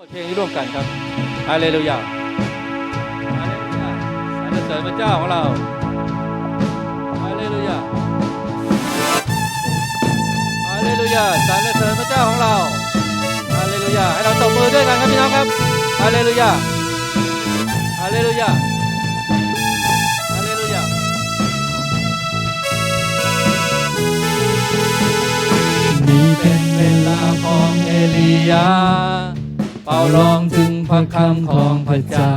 บทเพลงนี้ร่วมกันครับฮาเลลูยาฮาเลลูยาสรรเสริญพระเจ้าของเราฮาเลลูยาฮาเลลูยาสรรเสริญพระเจ้าของเราฮาเลลูยาให้เราตบมือด้วยกันครับพี่น้องครับฮาเลลูยาฮาเลลูยาฮาเลลูยานี่เป็นเวลาของเอลียา เป่าร้องถึงพระคำของพระเจ้า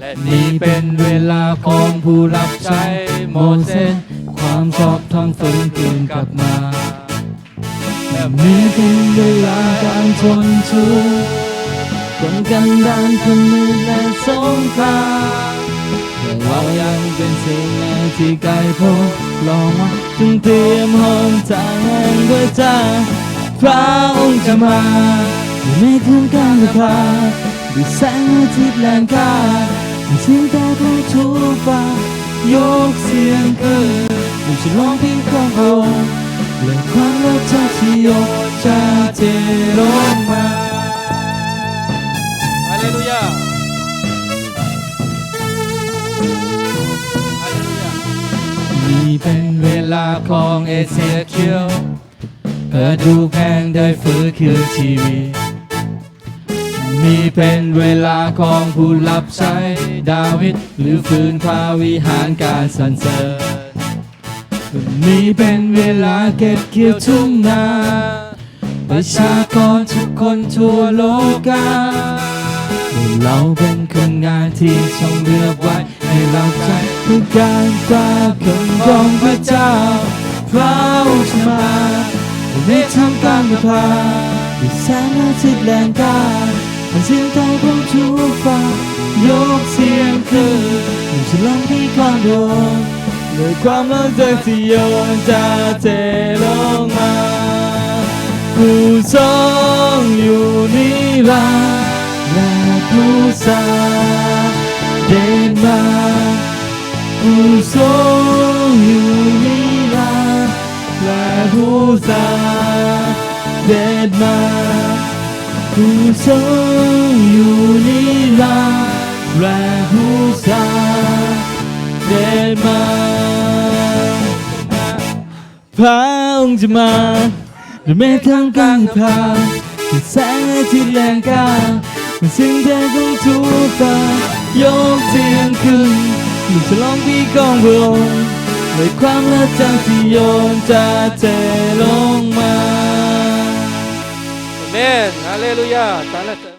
และนี่เป็นเวลาของผู้รับใช้โมเสสความชอบธรรมฟื้นคืนกลับมาและนี่เป็นเวลาการชนชูคนกันดานคนมือและสงครามแต่เรายังเป็นสิ่งแรที่ไกลพบลองมาจึงเตรียมห้องทางแห่งพระเจ้าพระองค์จะมา ในคืนการนภาด้วยแสงอาทิตย์แรงกาเสียงแต่ของทูฟ้ายกเสียงขึ้นดูฉันร้องเพลงของพระองค์และความรักจากที่ยกจะเทลงมาฮาเลลูยานี่เป็นเวลาของเอเซียเคียวกระดูกแห้งได้ฟื้นคืนชีวิต นี่เป็นเวลาของผู้รับใช้ดาวิดหรือฟื้นพระวิหารการสรรเสริญนี่เป็นเวลาเก็บเกี่ยวทุ่งนาประชากรทุกคนทั่วโลกาเราเป็นคนงานที่ทรงเลือกไว้ให้เราใจเพื่อการกล้าคำของพระเจ้าพระองค์มาในทำการประพาด้วยแสงอาทิตย์แรงก้า เป็นเสียงใจของทุกฟ้ายกเสียงขึ้นให้ฉลองที่ความโดนด้วยความรักจากที่โยนจะเทลงมาผู้ทรงอยู่นิรันดร์และผู้สร้าเด่นมาผู้ทรงอยู่นิรันดร์และผู้สร้าเด่นมา ผู้ทรงอยู่นิรันดร์และผู้สาเด่นมาพระองค์จะมาด้วยเมฆทางกลางพาด้วยแสงอาทิตย์แรงกล้าเป็นสิ่งแท้ของทุกฟ้ายกเสียงขึ้นลูกฉลองปีกองพระองค์ด้วยความรักจากที่โยนจะเทลง มาเ